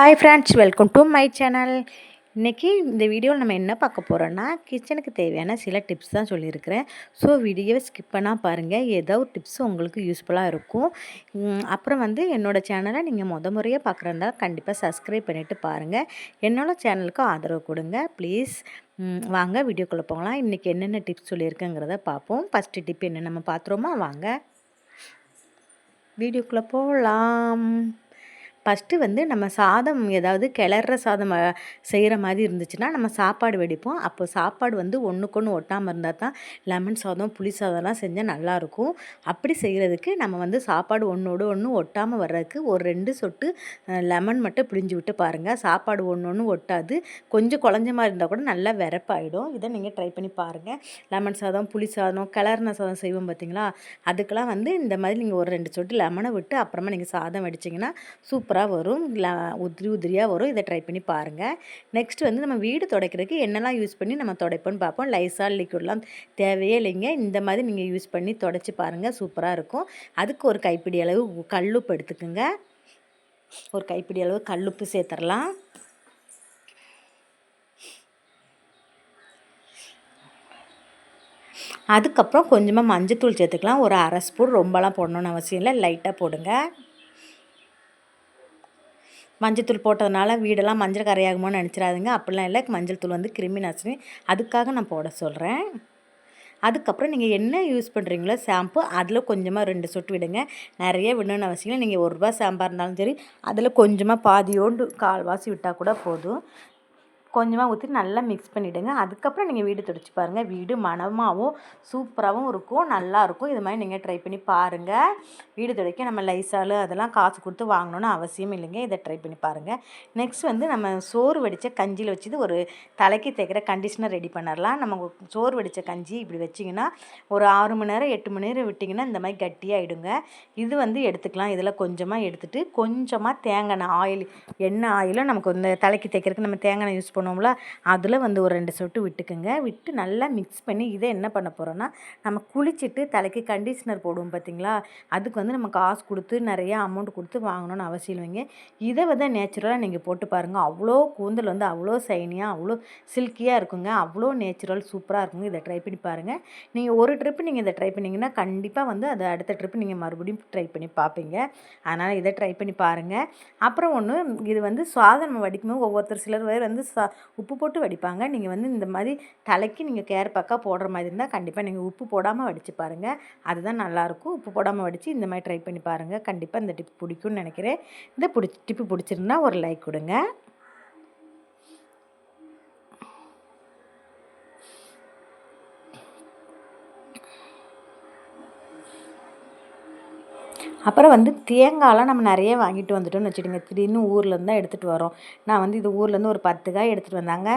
Hi friends welcome to my channel இன்றைக்கி இந்த வீடியோவில் நம்ம என்ன பார்க்க போகிறோன்னா கிச்சனுக்கு தேவையான சில டிப்ஸ் தான் சொல்லியிருக்கிறேன். ஸோ வீடியோவை ஸ்கிப் பண்ணால் பாருங்கள் ஏதோ ஒரு டிப்ஸ் உங்களுக்கு யூஸ்ஃபுல்லாக இருக்கும். அப்புறம் வந்து என்னோடய சேனலை நீங்கள் முத முறையாக பார்க்குறதா கண்டிப்பாக சப்ஸ்கிரைப் பண்ணிவிட்டு பாருங்கள் என்னோடய சேனலுக்கு ஆதரவு கொடுங்க. ப்ளீஸ் வாங்க வீடியோக்குள்ளே போகலாம். இன்றைக்கி என்னென்ன டிப்ஸ் சொல்லியிருக்கேங்கிறத பார்ப்போம். ஃபஸ்ட்டு டிப் என்ன நம்ம பார்த்துருமா வாங்க. வீடியோக்குள்ளே போகலாம். ஃபஸ்ட்டு வந்து நம்ம சாதம் ஏதாவது கிளற சாதம் செய்கிற மாதிரி இருந்துச்சுன்னா நம்ம சாப்பாடு வெடிப்போம். அப்போ சாப்பாடு வந்து ஒன்றுக்கொன்று ஒட்டாமல் இருந்தால் தான் லெமன் சாதம் புளி சாதம்லாம் செஞ்சால் நல்லாயிருக்கும் அப்படி செய்கிறதுக்கு நம்ம வந்து சாப்பாடு ஒன்றோடு ஒன்று ஒட்டாமல் வர்றதுக்கு ஒரு ரெண்டு சொட்டு லெமன் மட்டும் பிழிஞ்சு விட்டு பாருங்கள் சாப்பாடு ஒன்று ஒன்று ஒட்டாது. கொஞ்சம் குழஞ்ச மாதிரி இருந்தால் கூட நல்லா விரப்பாயிடும். இதை நீங்கள் ட்ரை பண்ணி பாருங்கள் லெமன் சாதம் புளி சாதம் கிளறின சாதம் செய்வோம் பார்த்தீங்களா? அதுக்கெலாம் வந்து இந்த மாதிரி நீங்கள் ஒரு ரெண்டு சொட்டு லெமனை விட்டு அப்புறமா நீங்கள் சாதம் வடிச்சிங்கன்னா சூப்பராக சூப்பராக வரும். உதிரி உதிரியாக வரும். இதை ட்ரை பண்ணி பாருங்கள் நெக்ஸ்ட் வந்து நம்ம வீடு துடைக்கிறதுக்கு என்னெல்லாம் யூஸ் பண்ணி நம்ம துடைப்போம்னு பார்ப்போம். லைசால் லிக்விட்லாம் தேவையே இல்லைங்க. இந்த மாதிரி நீங்கள் யூஸ் பண்ணி துடைச்சி பாருங்கள் சூப்பராக இருக்கும். அதுக்கு ஒரு கைப்பிடி அளவு கல்லுப்பு எடுத்துக்கோங்க. ஒரு கைப்பிடி அளவு கல்லுப்பு சேர்த்துடலாம். அதுக்கப்புறம் கொஞ்சமாக மஞ்சத்தூள் சேர்த்துக்கலாம். ஒரு அரை ஸ்பூன் ரொம்பலாம் போடணும்னு அவசியம் இல்லை. லைட்டாக போடுங்க. மஞ்சத்தூள் போட்டதுனால வீடெல்லாம் மஞ்சள் கரையாகுமோன்னு நினச்சிடாதுங்க. அப்படிலாம் இல்லை. மஞ்சள் தூள் வந்து கிருமி நாசினி. அதுக்காக நான் போட சொல்கிறேன் அதுக்கப்புறம் நீங்கள் என்ன யூஸ் பண்ணுறீங்களோ ஷாம்பு அதில் கொஞ்சமாக ரெண்டு சொட்டு விடுங்க. நிறைய விடணும்னு அவசியம் நீங்கள் ஒரு ரூபா ஷாம்பாக இருந்தாலும் சரி அதில் கொஞ்சமாக பாதியோண்டு கால்வாசி விட்டால் கூட போதும். கொஞ்சமாக ஊற்றி நல்லா மிக்ஸ் பண்ணிவிடுங்க அதுக்கப்புறம் நீங்கள் வீடு துடைச்சி பாருங்கள் வீடு மணமாகவும் சூப்பராகவும் இருக்கும் நல்லாயிருக்கும் இது மாதிரி நீங்கள் ட்ரை பண்ணி பாருங்கள் வீடு துடைக்க நம்ம லைசால் அதெல்லாம் காசு கொடுத்து வாங்கணும்னு அவசியம் இல்லைங்க. இதை ட்ரை பண்ணி பாருங்கள் நெக்ஸ்ட் வந்து நம்ம சோறு வடித்த கஞ்சியில் வச்சுது ஒரு தலைக்கு தேய்க்கிற கண்டிஷனர் ரெடி பண்ணிடலாம் நம்ம சோறு வடித்த கஞ்சி இப்படி வச்சிங்கன்னா ஒரு ஆறு மணி நேரம் எட்டு மணி நேரம் விட்டிங்கன்னா இந்த மாதிரி கட்டியாகிடுங்க இது வந்து எடுத்துக்கலாம். இதில் கொஞ்சமாக எடுத்துட்டு கொஞ்சமாக தேங்காய் ஆயில் எண்ணெய் ஆயிலும் நமக்கு இந்த தலைக்கு தேய்க்கிறதுக்கு நம்ம தேங்காய் எண்ணெய் யூஸ் போனோம்ல அதில் வந்து ஒரு ரெண்டு சொட்டு விட்டுக்குங்க. விட்டு நல்லா மிக்ஸ் பண்ணி இதை என்ன பண்ண போகிறோன்னா நம்ம குளிச்சுட்டு தலைக்கு கண்டிஷனர் போடுவோம் பார்த்தீங்களா அதுக்கு வந்து நம்ம காசு கொடுத்து நிறைய அமௌண்ட் கொடுத்து வாங்கணும்னு அவசியம் இல்லைங்க. இதை வந்து நேச்சுரலாக நீங்கள் போட்டு பாருங்கள் அவ்வளோ கூந்தல் வந்து அவ்வளோ சைனியாக அவ்வளோ சில்கியாக இருக்குங்க. அவ்வளோ நேச்சுரல் சூப்பராக இருக்குங்க. இதை ட்ரை பண்ணி பாருங்கள் நீங்கள் ஒரு ட்ரிப்பு நீங்கள் இதை ட்ரை பண்ணிங்கன்னா கண்டிப்பாக வந்து அதை அடுத்த ட்ரிப்பு நீங்கள் மறுபடியும் ட்ரை பண்ணி பார்ப்பீங்க அதனால் இதை ட்ரை பண்ணி பாருங்கள் அப்புறம் ஒன்று இது வந்து சாதம் நம்ம வடிக்கும்போது ஒவ்வொருத்தர் சிலர் வேறு வந்து சா உப்பு போட்டு வடிப்பாங்க. நீங்கள் வந்து இந்த மாதிரி தலைக்கு நீங்கள் கேர் பக்கா போடுற மாதிரி இருந்தால் கண்டிப்பாக நீங்கள் உப்பு போடாமல் வடித்து பாருங்கள் அதுதான் நல்லாயிருக்கும் உப்பு போடாமல் வடித்து இந்த மாதிரி ட்ரை பண்ணி பாருங்கள் கண்டிப்பாக இந்த டிப் பிடிக்கும்னு நினைக்கிறேன். இந்த பிடிச்சி டிப்பு பிடிச்சிருந்தா ஒரு லைக் கொடுங்க. அப்புறம் வந்து தேங்காயெலாம் நம்ம நிறைய வாங்கிட்டு வந்துட்டோம்னு வச்சுடுங்க திடீர்னு ஊர்லேருந்து தான் எடுத்துகிட்டு வரோம். நான் வந்து இது ஊர்லேருந்து ஒரு பத்து காய் எடுத்துகிட்டு வந்தாங்க.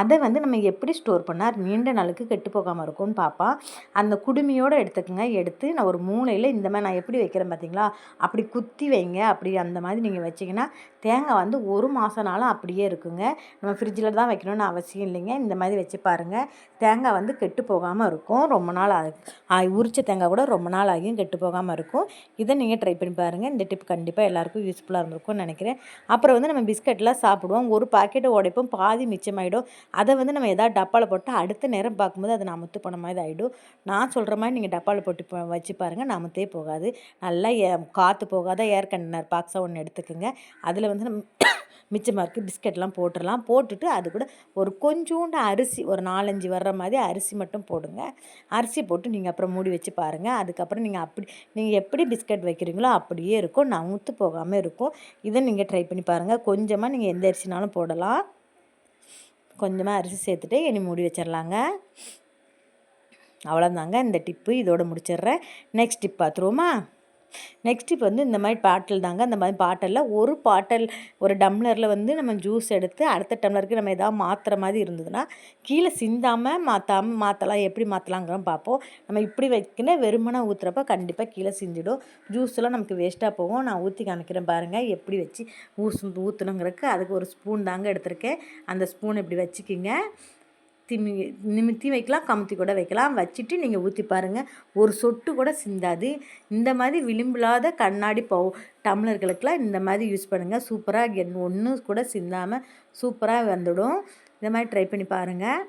அதை வந்து நம்ம எப்படி ஸ்டோர் பண்ணால் நீண்ட நாளுக்கு கெட்டு போகாமல் இருக்கும்னு பார்ப்போம் அந்த குடுமையோடு எடுத்துக்கோங்க. எடுத்து நான் ஒரு மூலையில் இந்த மாதிரி நான் எப்படி வைக்கிறேன் பார்த்தீங்களா அப்படி குத்தி வைங்க. அப்படி அந்த மாதிரி நீங்கள் வச்சிங்கன்னா தேங்காய் வந்து ஒரு மாதம்னாலும் அப்படியே இருக்குங்க. நம்ம ஃப்ரிட்ஜில் தான் வைக்கணும்னு அவசியம் இல்லைங்க. இந்த மாதிரி வச்சு பாருங்கள் தேங்காய் வந்து கெட்டு போகாமல் இருக்கும். ரொம்ப நாள் ஆகி உரிச்ச தேங்காய் கூட ரொம்ப நாள் ஆகியும் கெட்டு போகாமல் இருக்கும். இதை நீங்கள் ட்ரை பண்ணி பாருங்கள் இந்த டிப் கண்டிப்பாக எல்லாருக்கும் யூஸ்ஃபுல்லாக இருந்திருக்கும்னு நினைக்கிறேன். அப்புறம் வந்து நம்ம பிஸ்கட்லாம் சாப்பிடுவோம். ஒரு பாக்கெட்டை உடைப்போம். பாதி மிச்சமாயிடும். அதை வந்து நம்ம எதாவது டப்பாவில் போட்டு அடுத்த நேரம் பார்க்கும்போது அது நமத்து போன மாதிரி ஆகிடும் நான் சொல்கிற மாதிரி நீங்கள் டப்பாவில் போட்டு வச்சு பாருங்கள் நமத்தே போகாது. நல்லா ஏ காற்று போகாத ஏர் கண்டனர் பாக்ஸாக ஒன்று எடுத்துக்கோங்க. அதில் வந்து நம்ம மிச்சமாக இருக்குது பிஸ்கெட்லாம் போட்டுடலாம் போட்டுட்டு அது கூட ஒரு கொஞ்சோண்டு அரிசி ஒரு நாலஞ்சு வர்ற மாதிரி அரிசி மட்டும் போடுங்க. அரிசி போட்டு நீங்கள் அப்புறம் மூடி வச்சு பாருங்கள் அதுக்கப்புறம் நீங்கள் அப்படி நீங்கள் எப்படி பிஸ்கட் வைக்கிறீங்களோ அப்படியே இருக்கும். நமுத்து போகாமல் இருக்கும். இதை நீங்கள் ட்ரை பண்ணி பாருங்கள் கொஞ்சமாக நீங்கள் எந்த அரிசினாலும் போடலாம். கொஞ்சமாக அரிசி சேர்த்துட்டு இனி மூடி வச்சிடலாங்க அவ்வளோதாங்க இந்த டிப்பு. இதோடு முடிச்சிடுறேன். நெக்ஸ்ட் டிப் பார்த்துருவோமா நெக்ஸ்ட் இப்போ வந்து இந்த மாதிரி பாட்டில் தாங்க. அந்த மாதிரி பாட்டிலில் ஒரு பாட்டில் ஒரு டம்ளரில் வந்து நம்ம ஜூஸ் எடுத்து அடுத்த டம்ளருக்கு நம்ம எதாவது மாற்றுற மாதிரி இருந்ததுன்னா கீழே சிந்தாமல் மாற்றாமல் மாற்றலாம் எப்படி மாற்றலாங்கிற பார்ப்போம். நம்ம இப்படி வைக்கணும் வெறுமனை ஊற்றுறப்ப கண்டிப்பாக கீழே சிந்திடும். ஜூஸ்லாம் நமக்கு வேஸ்ட்டாக போகும். நான் ஊற்றி காமிக்கிறேன் பாருங்கள் எப்படி வச்சு ஊசு ஊற்றணுங்கிறதுக்கு அதுக்கு ஒரு ஸ்பூன் தாங்க எடுத்திருக்கேன். அந்த ஸ்பூன் இப்படி வச்சுக்கிங்க. திமி நிமித்தி வைக்கலாம் கமுத்தி கூட வைக்கலாம். வச்சுட்டு நீங்கள் ஊற்றி பாருங்கள் ஒரு சொட்டு கூட சிந்தாது. இந்த மாதிரி விளிம்பில்லாத கண்ணாடி பவு டம்ளர்களுக்கெலாம் இந்த மாதிரி யூஸ் பண்ணுங்கள் சூப்பராக என் ஒன்றும் கூட சிந்தாமல் சூப்பராக வந்துடும். இந்த மாதிரி ட்ரை பண்ணி பாருங்கள்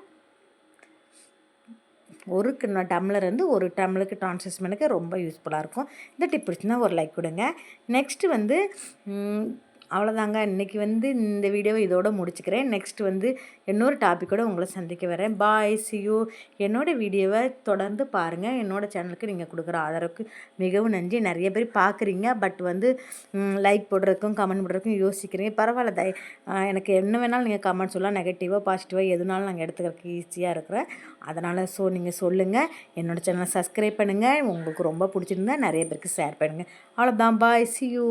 ஒரு கிண்ண டம்ளர் வந்து ஒரு டம்ளருக்கு ட்ரான்ஸ்ஃபர்மேனுக்கு ரொம்ப யூஸ்ஃபுல்லாக இருக்கும். இந்த டிப் பிடிச்சுன்னா ஒரு லைக் கொடுங்க. நெக்ஸ்ட்டு வந்து அவ்வளோதாங்க இன்றைக்கி வந்து இந்த வீடியோவை இதோடு முடிச்சுக்கிறேன். நெக்ஸ்ட் வந்து இன்னொரு டாப்பிக்கோட உங்களை சந்திக்க வரேன். பாய் சியூ என்னோட வீடியோவை தொடர்ந்து பாருங்கள் என்னோடய சேனலுக்கு நீங்கள் கொடுக்குற ஆதரவுக்கு மிகவும் நன்றி. நிறைய பேர் பார்க்குறீங்க. பட் வந்து லைக் போடுறதுக்கும் கமெண்ட் போடுறதுக்கும் யோசிக்கிறீங்க. பரவாயில்ல. தய எனக்கு என்ன வேணாலும் நீங்கள் கமெண்ட் சொல்லலாம். நெகட்டிவாக பாசிட்டிவாக எதுனாலும் நாங்கள் எடுத்துக்கிறதுக்கு ஈஸியாக இருக்கிறேன் அதனால் ஸோ நீங்கள் சொல்லுங்கள் என்னோடய சேனலை சப்ஸ்கிரைப் பண்ணுங்கள் உங்களுக்கு ரொம்ப பிடிச்சிருந்தா நிறைய பேருக்கு ஷேர் பண்ணுங்கள் அவ்வளோதான் பாய் சியூ